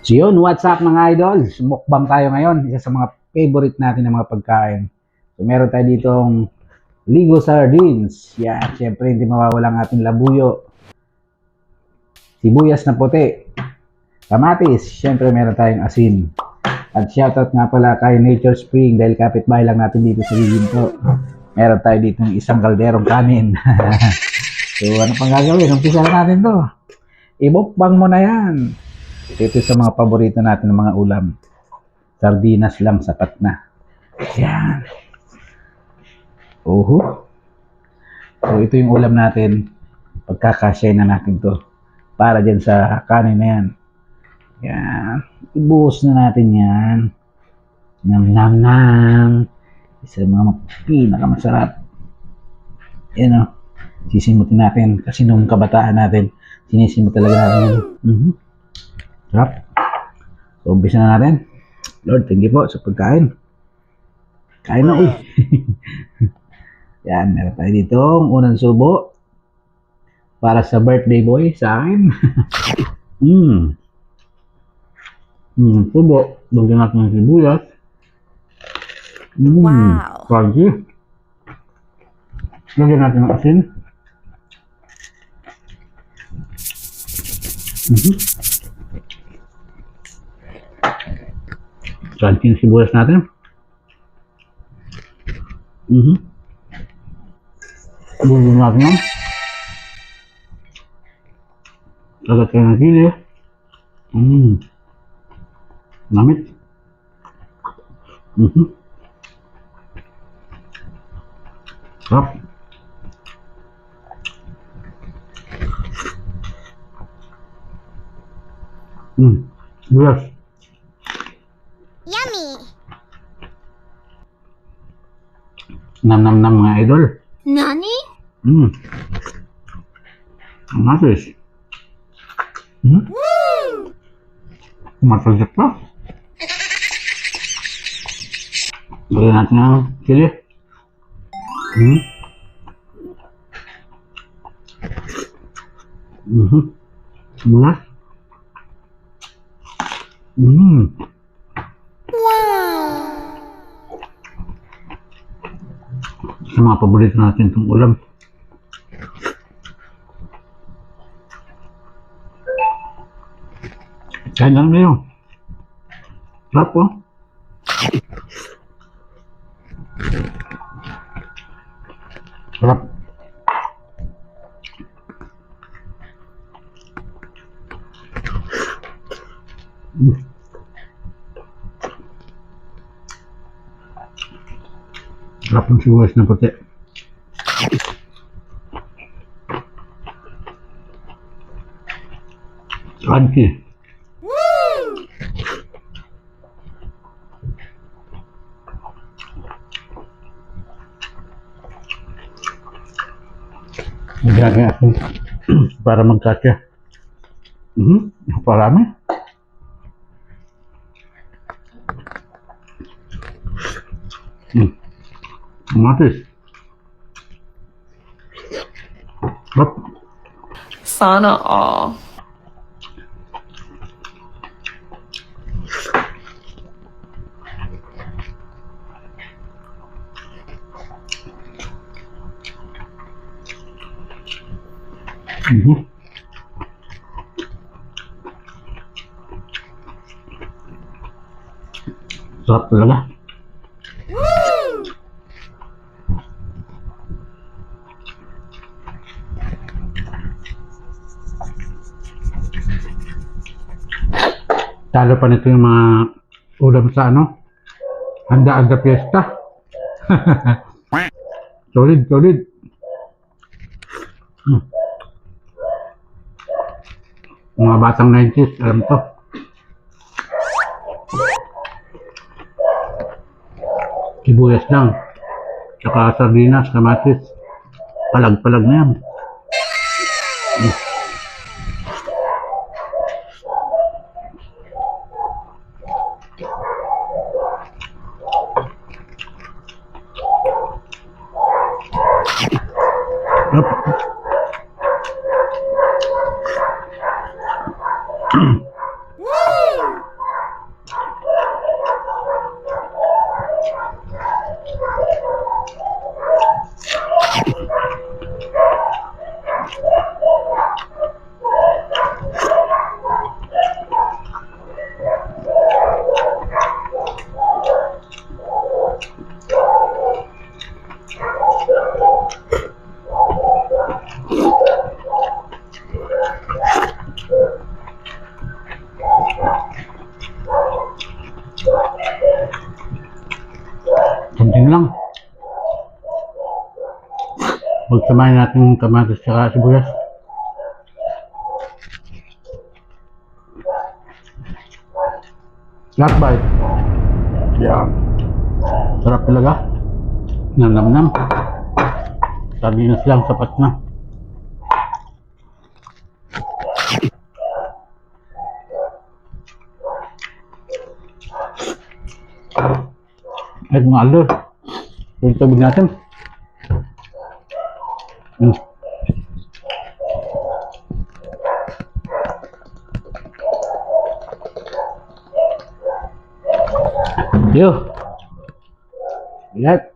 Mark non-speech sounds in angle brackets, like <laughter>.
So yun, what's up mga idol? Mukbang tayo ngayon. Isa sa mga favorite natin ng mga pagkain. So meron tayo ditong Ligo Sardines. Yan, syempre hindi mawawala ang ating labuyo. Sibuyas na puti. Kamatis, syempre meron tayong asin. At shoutout nga pala kay Nature Spring dahil kapitbahay lang natin dito sa Giginto. Meron tayo dito ng isang kalderong kanin. <laughs> so ano pang gagawin? Umpisa na natin to. Ibukbang mo na yan. Ito sa mga paborito natin ng mga ulam. Sardinas lang sapat na. Yan. Oho. So ito yung ulam natin. Pagkakasya na natin to. Para dyan sa kanin na yan. Yan. Ibuhos na natin yan. Nam nam nam. Isa sa mga pinakamasarap. Yan o. Sisimutin natin. Kasi nung kabataan natin, sinisimot talaga natin yan. Sarap. So, umpisa na natin. Lord, thank you po sa pagkain. Kain na, uy. <laughs> Yan, meron tayo dito. Unang subo. Para sa birthday boy, sa akin. Mmm. <laughs> Mmm, subo. Lagyan natin ng sibuyas. Mmm. Wow. Crunchy. Lagyan natin ng asin. Mhm. Crunchy yung sibuyas natin. Mhm. Lagyan natin yan. Lagat kayo ng sili. Mmm. Namit. Mhm. Sarap. Hmm. Yes. 666 mga idol. Nani? Hmm. Ang matis. Hmm? Woo! Matagit pa. Bigyan natin ang chili. Hmm? Mm-hmm. Mula. Mm-hmm. Sa mga paborito natin itong ulam. Kain lang ngayon. Sarap po. Sarap. Mm. Sarap ng sibuyas na puti. Crunchy. Nagyagay ako para magkasya. Mhm, parami. Matis. Sarap. Sana all. Mhm. Sarap talaga. Talo pa nito yung mga ulam sa ano? Handaan sa piyesta. <laughs> solid, solid. Hmm. Mga batang 90s, alam to. Sibuyas lang. Tsaka sardinas, kamatis. Palag-palag na yan. Mm. Nope. Samahin natin yung kamatis at sibuyas. Last bite. Yan. Sarap talaga. Nanamnam. Sardinas lang, sapat na. Ay, mga alor. Yung tubig natin. Yuk. Lihat.